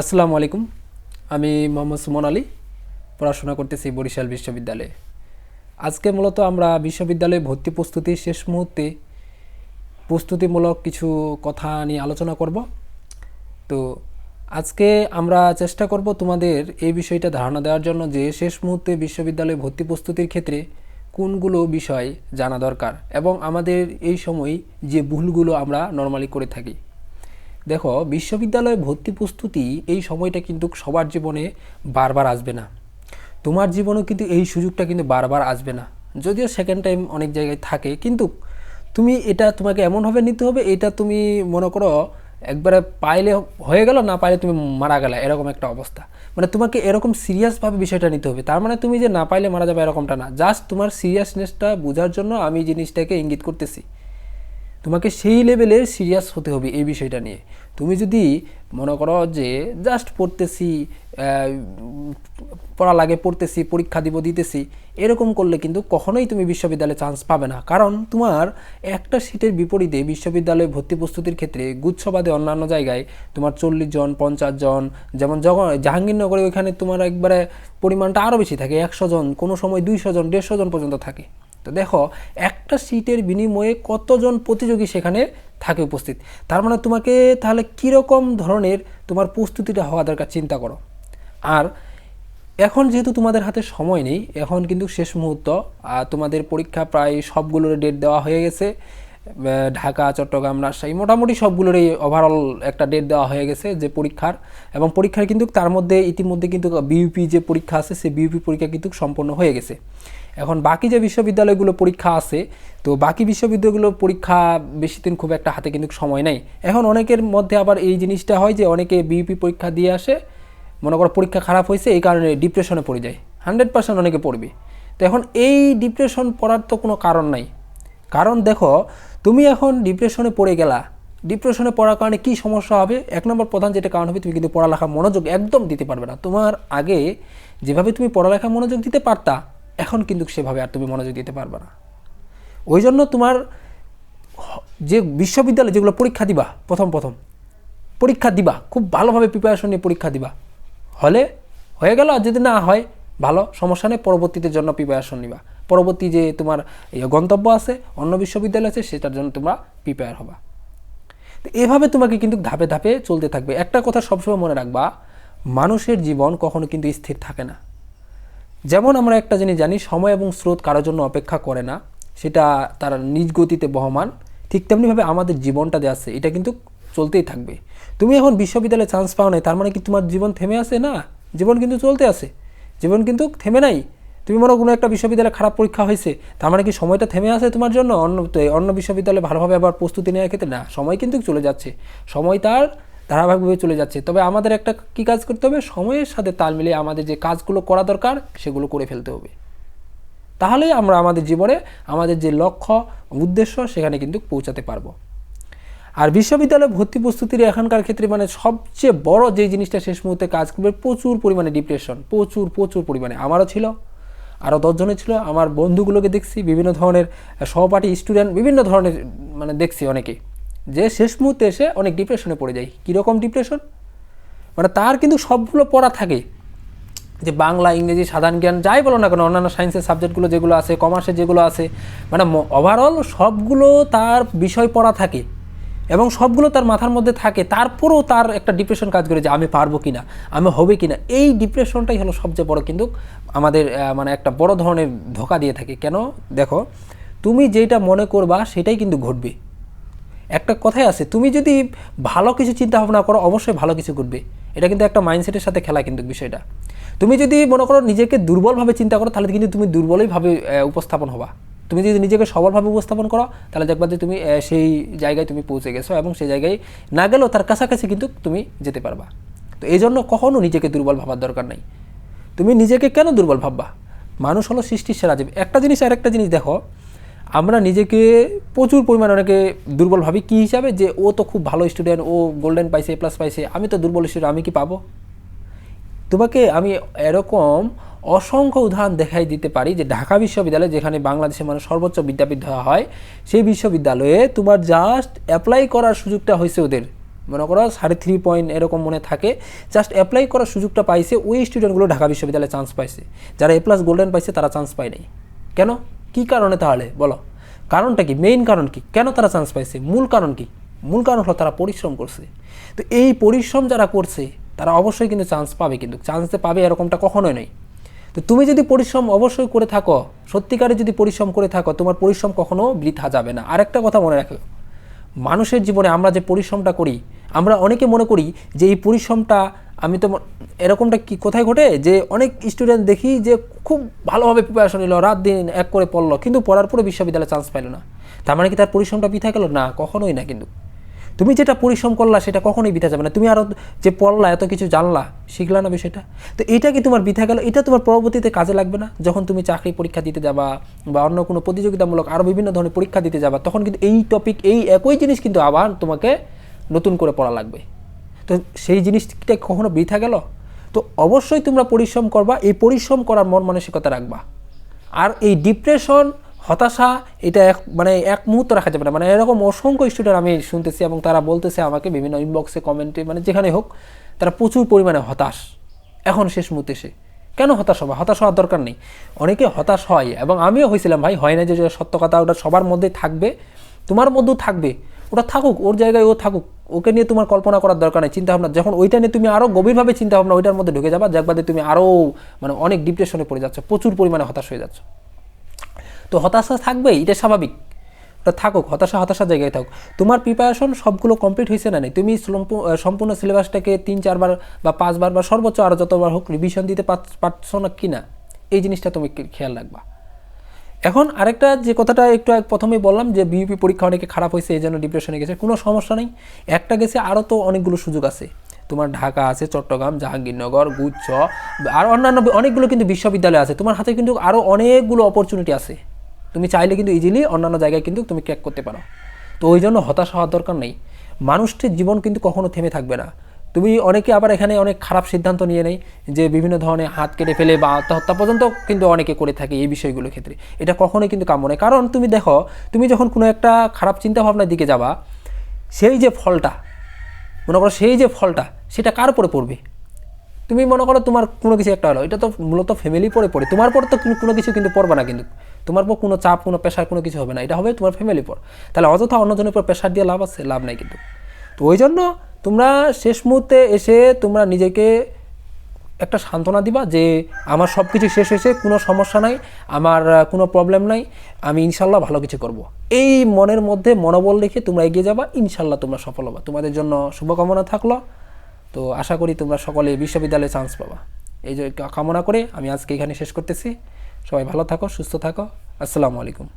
আসসালামু আলাইকুম। আমি মোহাম্মদ সুমন আলী, পড়াশোনা করতেছি বরিশাল বিশ্ববিদ্যালয়ে। আজকে মূলত আমরা বিশ্ববিদ্যালয়ে ভর্তি প্রস্তুতি শেষ মুহূর্তে প্রস্তুতিমূলক কিছু কথা নিয়ে আলোচনা করব। তো আজকে আমরা চেষ্টা করব তোমাদের এই বিষয়টা ধারণা দেওয়ার জন্য যে শেষ মুহূর্তে বিশ্ববিদ্যালয়ে ভর্তি প্রস্তুতির ক্ষেত্রে কোনগুলো বিষয় জানা দরকার এবং আমাদের এই সময় যে ভুলগুলো আমরা নর্মালি করে থাকি। দেখো, বিশ্ববিদ্যালয়ে ভর্তি প্রস্তুতি এই সময়টা কিন্তু সবার জীবনে বারবার আসবে না। তোমার জীবনেও কিন্তু এই সুযোগটা কিন্তু বারবার আসবে না। যদিও সেকেন্ড টাইম অনেক জায়গায় থাকে, কিন্তু তুমি এটা তোমাকে এমনভাবে নিতে হবে, এটা তুমি মনে করো একবারে পাইলে হয়ে গেল, না পাইলে তুমি মারা গেলে, এরকম একটা অবস্থা। মানে তোমাকে এরকম সিরিয়াসভাবে বিষয়টা নিতে হবে। তার মানে তুমি যে না পাইলে মারা যাবে এরকমটা না। জাস্ট তোমার সিরিয়াসনেসটা বোঝার জন্য আমি জিনিসটাকে ইঙ্গিত করতেছি। তোমাকে সেই লেভেলের সিরিয়াস হতে হবে এই বিষয়টা নিয়ে। তুমি যদি মনে করো যে জাস্ট পড়তেছি পড়া লাগে, পড়তেছি, পরীক্ষা দিব, দিতেছি, এরকম করলে কিন্তু কখনোই তুমি বিশ্ববিদ্যালয়ে চান্স পাবে না। কারণ তোমার একটা সিটের বিপরীতে বিশ্ববিদ্যালয়ে ভর্তি প্রস্তুতির ক্ষেত্রে গুচ্ছবাদে অন্যান্য জায়গায় তোমার চল্লিশ জন, পঞ্চাশ জন, যেমন জগ জাহাঙ্গীরনগরে ওইখানে তোমার একবারে পরিমাণটা আরও বেশি থাকে, একশো জন, কোনো সময় দুইশো জন, দেড়শো জন পর্যন্ত থাকে। তো দেখো, একটা সিটের বিনিময়ে কতজন প্রতিযোগী সেখানে থাকে উপস্থিত? তার মানে তোমাকে তাহলে কীরকম ধরনের তোমার প্রস্তুতিটা হওয়া দরকার চিন্তা করো। আর এখন যেহেতু তোমাদের হাতে সময় নেই, এখন কিন্তু শেষ মুহূর্ত তোমাদের পরীক্ষা প্রায় সবগুলোর ডেট দেওয়া হয়ে গেছে। ঢাকা, চট্টগ্রাম, রাজশাহী, মোটামুটি সবগুলোরই ওভারঅল একটা ডেট দেওয়া হয়ে গেছে যে পরীক্ষার। এবং পরীক্ষার কিন্তু তার মধ্যে ইতিমধ্যে কিন্তু বিউপি যে পরীক্ষা আছে, সেই বিউপি পরীক্ষা কিন্তু সম্পন্ন হয়ে গেছে। এখন বাকি যে বিশ্ববিদ্যালয়গুলো পরীক্ষা আছে, তো বাকি বিশ্ববিদ্যালয়গুলোর পরীক্ষা বেশি দিন খুব একটা হাতে কিন্তু সময় নেই। এখন অনেকের মধ্যে আবার এই জিনিসটা হয় যে অনেকে বিইউপি পরীক্ষা দিয়ে আসে, মনে করো পরীক্ষা খারাপ হয়েছে, এই কারণে ডিপ্রেশনে পড়ে যায়। হান্ড্রেড পার্সেন্ট অনেকে পড়বে। তো এখন এই ডিপ্রেশন পড়ার তো কোনো কারণ নাই। কারণ দেখো, তুমি এখন ডিপ্রেশনে পড়ে গেলা। ডিপ্রেশনে পড়ার কারণে কি সমস্যা হবে? এক নম্বর প্রধান যেটা কারণ হবে, তুমি কিন্তু পড়ালেখা মনোযোগ একদম দিতে পারবে না। তোমার আগে যেভাবে তুমি পড়ালেখা মনোযোগ দিতে পারতা এখন কিন্তু সেভাবে আর তুমি মনোযোগ দিতে পারবে না। ওই জন্য তোমার যে বিশ্ববিদ্যালয়ে, যেগুলো পরীক্ষা দিবা, প্রথম প্রথম, পরীক্ষা দিবা, খুব ভালোভাবে প্রিপারেশন নিয়ে পরীক্ষা দিবা। হলে হয়ে গেল, আর যদি না হয়, ভালো, সমস্যা নেই, পরবর্তীতে জন্য প্রিপারেশন নিবা। পরবর্তী যে তোমার গন্তব্য আছে, অন্য বিশ্ববিদ্যালয় আছে, সেটার জন্য তোমরা প্রিপেয়ার হবা। তো এভাবে তোমাকে কিন্তু ধাপে ধাপে চলতে থাকবে। একটা কথা সবসময় মনে রাখবা, মানুষের জীবন কখনো কিন্তু স্থির থাকে না। যেমন আমরা একটা জিনিস জানি, সময় এবং স্রোত কারোর জন্য অপেক্ষা করে না, সেটা তার নিজ গতিতে বহমান, ঠিক তেমনিভাবে আমাদের জীবনটা যে আছে, এটা কিন্তু চলতেই থাকবে। তুমি এখন বিশ্ববিদ্যালয়ে চান্স পাও নাই, তার মানে কি তোমার জীবন থেমে আছে? না, জীবন কিন্তু চলতে আছে। জীবন কিন্তু থেমে নাই। তুমি মনে কোনো একটা বিশ্ববিদ্যালয়ে খারাপ পরীক্ষা হয়েছে, তার মানে কি সময়টা থেমে আছে তোমার জন্য? অন্য অন্য বিশ্ববিদ্যালয়ে ভালোভাবে আবার প্রস্তুতি নেওয়ার ক্ষেত্রে? না, সময় কিন্তু চলে যাচ্ছে। সময় তার ধারাবাহিকভাবে চলে যাচ্ছে। তবে আমাদের একটা কি কাজ করতে হবে? সময়ের সাথে তাল মিলিয়ে আমাদের যে কাজগুলো করা দরকার, সেগুলো করে ফেলতে হবে। তাহলেই আমরা আমাদের জীবনে আমাদের যে লক্ষ্য, উদ্দেশ্য, সেখানে কিন্তু পৌঁছাতে পারব। আর বিশ্ববিদ্যালয়ে ভর্তি প্রস্তুতির এখনকার ক্ষেত্রে মানে সবচেয়ে বড় যে জিনিসটা শেষ মুহূর্তে কাজ করবে, প্রচুর পরিমাণে ডিপ্রেশন প্রচুর প্রচুর পরিমাণে। আমারও ছিল আরও দশজনের ছিল, আমার বন্ধুগুলোকে দেখছি, বিভিন্ন ধরনের সহপাঠী স্টুডেন্ট বিভিন্ন ধরনের মানে দেখছি অনেকে। যে শেষ মুহূর্তে এসে অনেক ডিপ্রেশনে পড়ে যায়। কীরকম ডিপ্রেশন মানে তার কিন্তু সবগুলো পড়া থাকে। যে বাংলা, ইংরেজি, সাধারণ জ্ঞান, যাই বলো না কেন, অন্যান্য সায়েন্সের সাবজেক্টগুলো যেগুলো আছে কমার্সের যেগুলো আছে মানে ওভারঅল সবগুলো তার বিষয় পড়া থাকে এবং সবগুলো তার মাথার মধ্যে থাকে। তারপরেও তার একটা ডিপ্রেশন কাজ করে যে আমি পারব কি না আমি হবে কিনা। এই ডিপ্রেশনটাই হলো সবচেয়ে বড় কিন্তু আমাদের মানে একটা বড় ধরনের ধোকা দিয়ে থাকে। কেন? দেখো, তুমি যেটা মনে করবা, সেটাই কিন্তু ঘটবে। একটা কথাই আছে, তুমি যদি ভালো কিছু চিন্তা ভাবনা করো, অবশ্যই ভালো কিছু ঘটবে। এটা কিন্তু একটা মাইন্ডসেটের সাথে খেলা কিন্তু বিষয়টা। তুমি যদি মনে করো নিজেকে দুর্বলভাবে চিন্তা করো, তাহলে কিন্তু তুমি দুর্বলইভাবে উপস্থাপন হবা। তুমি যদি নিজেকে সবলভাবে উপস্থাপন করো, তাহলে দেখবা যে তুমি সেই জায়গায় তুমি পৌঁছে গেছো এবং সেই জায়গায় না গেলেও তার কাছাকাছি কিন্তু তুমি যেতে পারবা। তো এই জন্য কখনও নিজেকে দুর্বল ভাবার দরকার নাই। তুমি নিজেকে কেন দুর্বল ভাববা? মানুষ হলো সৃষ্টির সেরা জীব। একটা জিনিস আর একটা জিনিস দেখো আমরা নিজেকে প্রচুর পরিমাণে অনেকে দুর্বল ভাবি। কী হিসাবে? যে ও তো খুব ভালো স্টুডেন্ট ও গোল্ডেন পাইছে প্লাস পাইছে। আমি তো দুর্বল স্টুডেন্ট আমি কি পাবো? তোমাকে আমি এরকম অসংখ্য উদাহরণ দেখাই দিতে পারি যে ঢাকা বিশ্ববিদ্যালয়, যেখানে বাংলাদেশের মানে সর্বোচ্চ বিদ্যাপীঠ দেওয়া হয়, সেই বিশ্ববিদ্যালয়ে তোমার জাস্ট অ্যাপ্লাই করার সুযোগটা হয়েছে ওদের। মনে করো, সাড়ে থ্রি পয়েন্ট এরকম মনে থাকে। জাস্ট অ্যাপ্লাই করার সুযোগটা পাইছে, ওই স্টুডেন্টগুলো ঢাকা বিশ্ববিদ্যালয়ে চান্স পাইছে। যারা এ প্লাস গোল্ডেন পাইছে, তারা চান্স পায় নাই। কেন? কি কারণে তাহলে? বলো। কারণটা কি? মেইন কারণ কি? কেন তারা চান্স পাইছে? মূল কারণ কি? মূল কারণ হলো তারা পরিশ্রম করছে। তো এই পরিশ্রম যারা করছে, তারা অবশ্যই কিন্তু চান্স পাবে, কিন্তু চান্স পাবে এরকমটা কখনোই নয়। তো তুমি যদি পরিশ্রম অবশ্যই করে থাকো, সত্যিকারে যদি পরিশ্রম করে থাকো, তোমার পরিশ্রম কখনো বৃথা যাবে না। আরেকটা কথা মনে রাখো। মানুষের জীবনে আমরা যে পরিশ্রমটা করি, আমরা অনেকে মনে করি যে এই পরিশ্রমটা আমি তো এরকমটা কি, কোথায় ঘটে? যে অনেক স্টুডেন্ট দেখি যে খুব ভালোভাবে প্রিপারেশন নিল, রাত দিন এক করে পড়ল, কিন্তু পড়ার পরে বিশ্ববিদ্যালয়ে চান্স পাইলো না। তার মানে কি তার পরিশ্রমটা বৃথা গেল? না, কখনোই না কিন্তু। তুমি যেটা পরিশ্রম করলা, সেটা কখনোই বৃথা যাবে না। তুমি আরও যে পড়লা, এত কিছু জানলা, শিখলা না বিষয়টা। তো এটা কি তোমার বৃথা গেল? এটা তোমার পরবর্তীতে কাজে লাগবে না? যখন তুমি চাকরি পরীক্ষা দিতে যাবা বা অন্য কোনো প্রতিযোগিতামূলক আরও বিভিন্ন ধরনের পরীক্ষা দিতে যাবা, তখন কিন্তু এই টপিক এই একই জিনিস কিন্তু আবার তোমাকে নতুন করে পড়া লাগবে। তো সেই জিনিসটা কখনো বৃথা গেল? তো অবশ্যই তোমরা পরিশ্রম করবা, এই পরিশ্রম করার মন মানসিকতা রাখবা। আর এই ডিপ্রেশন, হতাশা, এটা এক মানে এক মুহূর্ত রাখা যাবে না। মানে এরকম অসংখ্য স্টুডেন্ট আমি শুনতেছি এবং তারা বলতেছে আমাকে বিভিন্ন ইনবক্সে কমেন্টে মানে যেখানে হোক, তারা প্রচুর পরিমাণে হতাশ। এখন শেষ মুহূর্তে এসে। কেন হতাশ হবা? হতাশ হওয়ার দরকার নেই। অনেকে হতাশ হয় এবং আমিও হয়েছিলাম ভাই, হয় না যে সত্য কথা ওটা সবার মধ্যেই থাকবে, তোমার মধ্যেও থাকবে। ওটা থাকুক, ওর জায়গায় ও থাকুক, ওকে নিয়ে তোমার কল্পনা করার দরকার নেই চিন্তা ভাবনা যখন ওইটা নিয়ে তুমি আরও গভীরভাবে চিন্তা ভাবনা ওইটার মধ্যে ঢুকে যাবা, যাক বাদে তুমি আরও মানে অনেক ডিপ্রেশনে পড়ে যাচ্ছ, প্রচুর পরিমাণে হতাশ হয়ে যাচ্ছ। তো হতাশা থাকবেই, এটা স্বাভাবিক। ওটা থাকুক, হতাশা হতাশা জায়গায় থাকুক। তোমার প্রিপারেশন সবগুলো কমপ্লিট হয়েছে না নেই? তুমি সম্পূর্ণ সিলেবাসটাকে তিন, চারবার বা পাঁচবার বা সর্বোচ্চ আরও যতবার হোক রিভিশন দিতে পারছ না কি না এই জিনিসটা তুমি খেয়াল রাখবা। এখন আরেকটা যে কথাটা একটু প্রথমেই বললাম যে বিউপি পরীক্ষা অনেকে খারাপ হয়েছে, এই জন্য ডিপ্রেশনে গেছে। কোনো সমস্যা নেই। একটা গেছে, আরও তো অনেকগুলো সুযোগ আছে। তোমার ঢাকা আছে, চট্টগ্রাম, জাহাঙ্গীরনগর, গুচ্ছ, আর অন্যান্য অনেকগুলো কিন্তু বিশ্ববিদ্যালয় আছে। তোমার হাতে কিন্তু আরও অনেকগুলো অপরচুনিটি আছে। তুমি চাইলে কিন্তু ইজিলি অন্যান্য জায়গায় কিন্তু তুমি ক্র্যাক করতে পারো। তো ওই জন্য হতাশ হওয়ার দরকার নেই। মানুষটির জীবন কিন্তু কখনো থেমে থাকবে না। তুমি অনেকে আবার এখানে অনেক খারাপ সিদ্ধান্ত নিয়ে নেই যে বিভিন্ন ধরনের হাত কেটে ফেলে বা আত্মহত্যা পর্যন্ত কিন্তু অনেকে করে থাকে এই বিষয়গুলোর ক্ষেত্রে। এটা কখনোই কিন্তু কাম্য নয়। কারণ তুমি দেখো, তুমি যখন কোনো একটা খারাপ চিন্তা ভাবনার দিকে যাবা, সেই যে ফলটা, মনে করো সেই যে ফলটা, সেটা কার উপরে পড়বে? তুমি মনে করো তোমার কোনো কিছু একটা হলো, এটা তো মূলত ফ্যামিলি পরে পড়ে। তোমার পর তো কোনো কিছু কিন্তু পড়বে না কিন্তু। তোমার পর কোনো চাপ, কোনো প্রেশার কোনো কিছু হবে না। এটা হবে তোমার ফ্যামিলি পর তাহলে অযথা অন্যজনের পর প্রেশার দিয়ে লাভ আছে, লাভ নাই কিন্তু। তো ওই জন্য তোমরা শেষ মুহূর্তে এসে তোমরা নিজেকে একটা সান্ত্বনা দিবা যে আমার সব কিছু শেষ হয়েছে, কোনো সমস্যা নাই, আমার কোনো প্রবলেম নাই, আমি ইনশাল্লাহ ভালো কিছু করব। এই মনের মধ্যে মনোবল রেখে তোমরা এগিয়ে যাবা, ইনশাল্লাহ তোমরা সফল হবা। তোমাদের জন্য শুভকামনা থাকল। তো আশা করি তোমরা সকলে বিশ্ববিদ্যালয়ে চান্স পাবা। এই যে কামনা করে আমি আজকে এখানে শেষ করতেছি। সবাই ভালো থাকো, সুস্থ থাকো। আসসালামু আলাইকুম।